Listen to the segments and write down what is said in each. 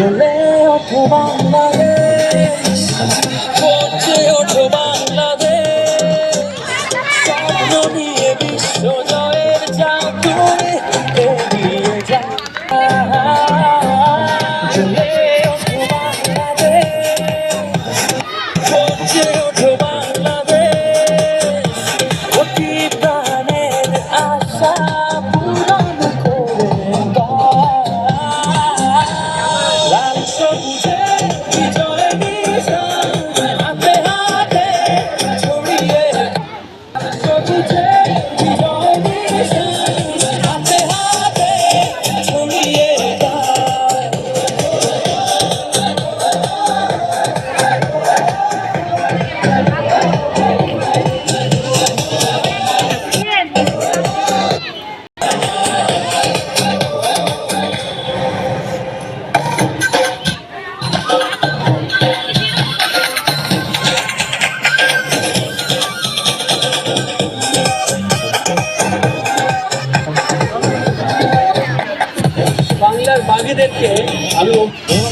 জ্বলে ওঠে বাংলাদেশ। জ্বলে ওঠে বাংলাদেশ। স্বপ্ন নিয়ে বিশ্ব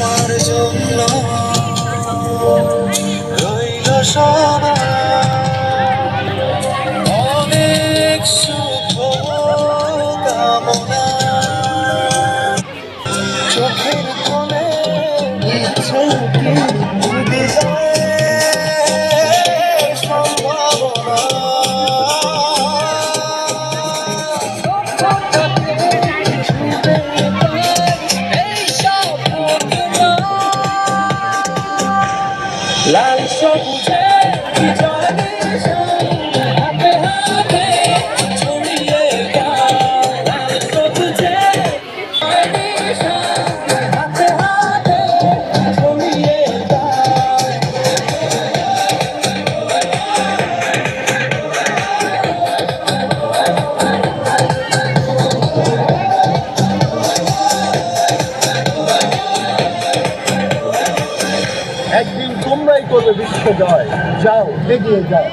তোমার জন্য রইল সবার লাল সবুজে বিজয় করবে বিশ্ব জয়। যাও এগিয়ে যাও।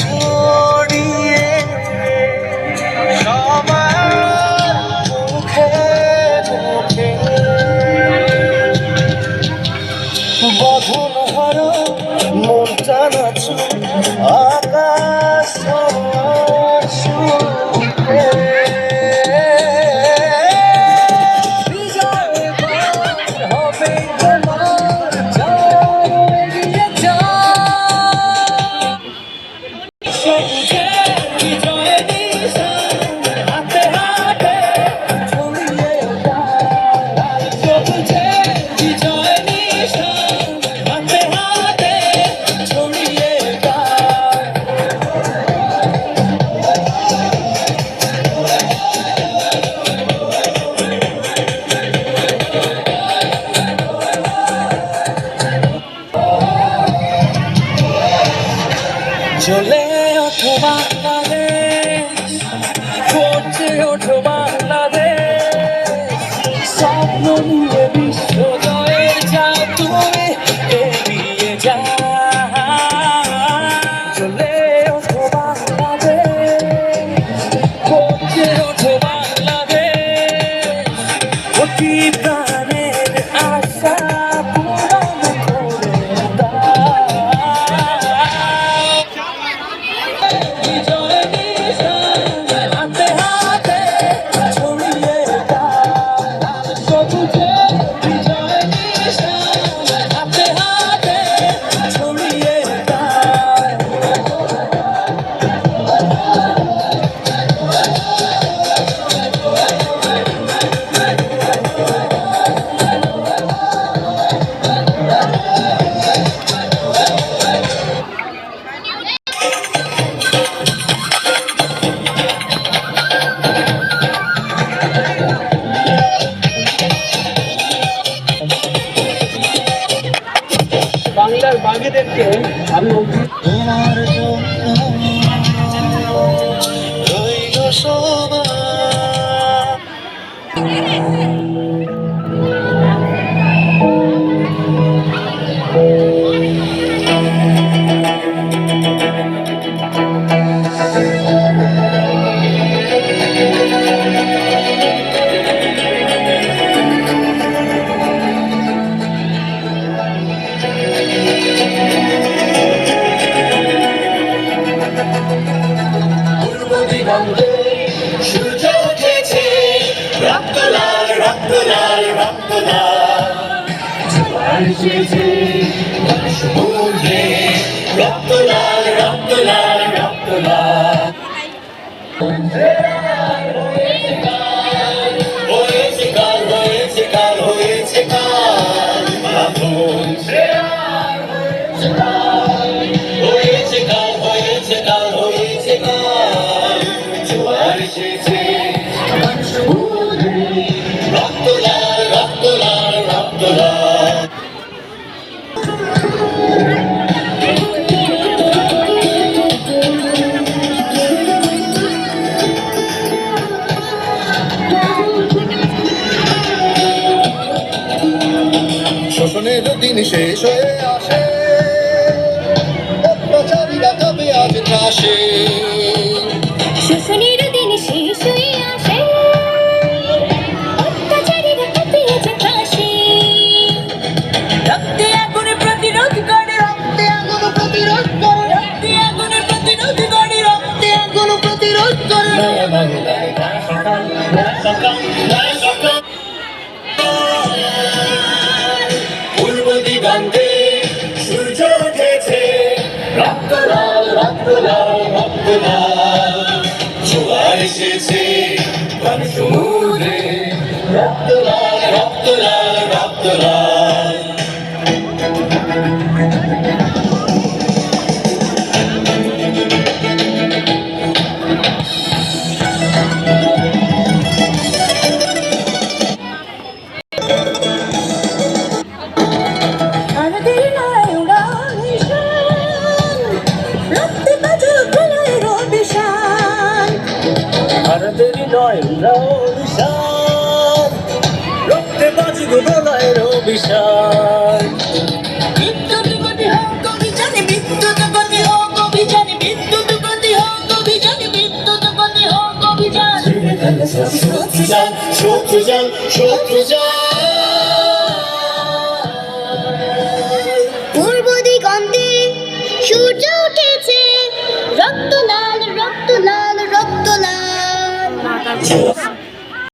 ছড়িয়ে সবাই Amen. বাঘেদেরকে আমি তোমার জোয়ার দিন শেষ হয়ে আসে। অত্যাচারীরা তবে আজ ত্রাসে শোষণের দিন শেষ হয়ে আসে। অত্যাচারীরা কাঁপিয়েছে ত্রাসে রক্তে আগুনে প্রতিরোধ করে রক্তে আগুন প্রতিরোধ করে রক্তে আগুনে প্রতিরোধ করে রক্তে আগুন প্রতিরোধ করে। পূর্ব লাল রক্ত লাল জোয়ার এসেছে। সমুদ্রে রক্ত লাল রক্ত লাল রক্ত লাল অভিশান বিদ্যুৎ গতি হোক অভিযানে বিদ্যুৎ গতি হোক অভিযানে বিদ্যুৎ গতি হোক অভিযানে বিদ্যুৎ গতি হোক অভিযান। শত্রু যান শত্রু যান শত্রু পূর্ব দিগন্তে সূর্য উঠেছে রক্ত লাল রক্ত লাল রক্ত লাল